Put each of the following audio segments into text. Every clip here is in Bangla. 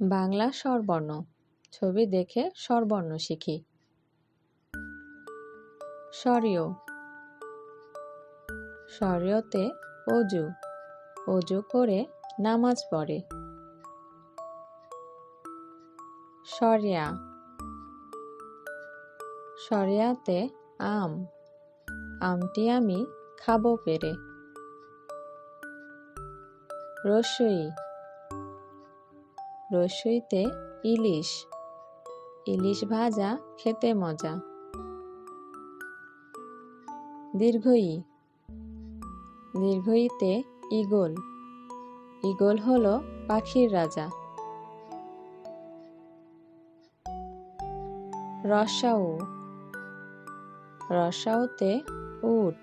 বাংলা স্বরবর্ণ। ছবি দেখে স্বরবর্ণ শিখি। স্বরীয়। স্বরীয়তে অজু। অজু করে নামাজ পড়ে। সরিয়া। সরিয়াতে আম। আমটি আমি খাব পেরে। রসই। রসইতে ইলিশ। ইলিশ ভাজা খেতে মজা। দীর্ঘই। দীর্ঘইতে ইগল ইগল হলো পাখির রাজা। রসাউ। রসাউতে উট।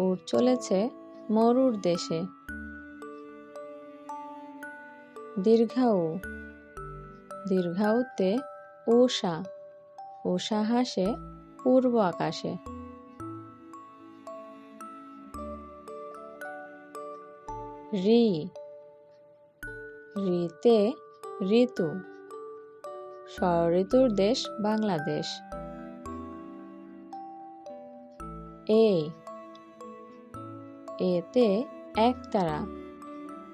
উট চলেছে মরুর দেশে। দীর্ঘাউ। দীর্ঘাউতে ঊষা ঊষা হাসে পূর্ব আকাশে। রি। রিতে ঋতু। ঋতুর দেশ বাংলাদেশ। এ। এতে একতারা।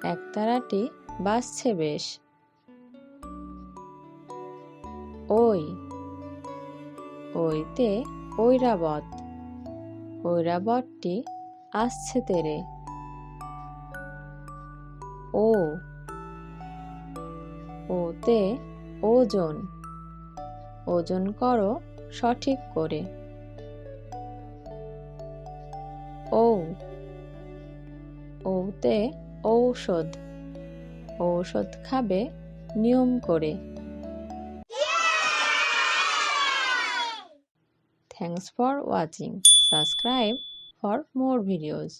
একতারাটি বাসছে বেশ। ওই, ওইতে ঐরাবত। ঐরাবতটি আসছে তেরে। ও, ওতে ওজন। ওজন করো সঠিক করে। ও, ওতে ঔষধ। ঔষধ খাবে নিয়ম করে। Thanks for watching subscribe for more videos